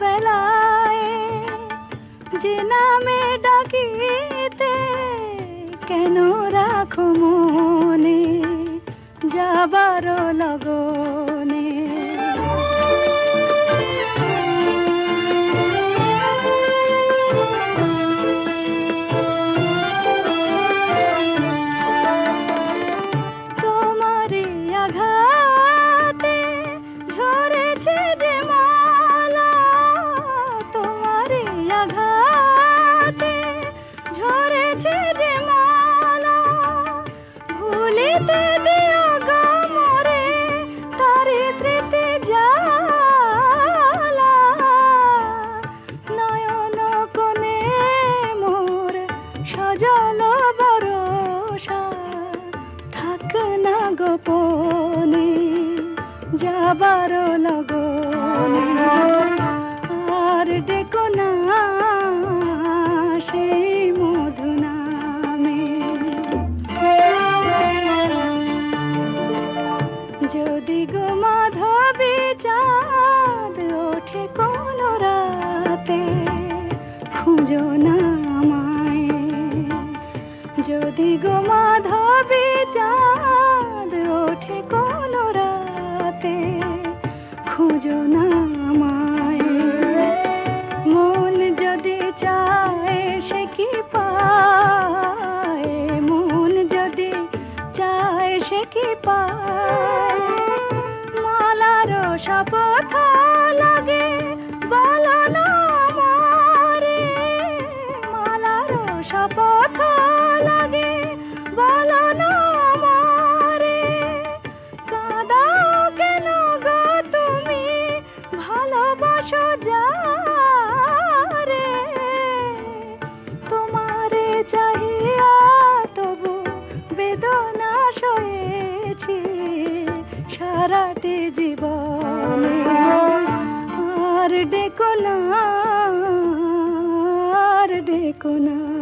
বেলায় যে নামে ডাকিতে কেন রাখো মনে? যাবারও লগনে গোপনে যাবার লগনে। আর ডেকো না সেই মধু নামে। যদি গো মাধবী চাঁদ ওঠে কোন রাতে, খুঁজো না আমায়। যদি গো মাধবী চাঁদ কি পায়? মালার শপথ লাগে বলো না মালার শপথ সারাটি জীবন আর ডেকো না আর ডেকো না।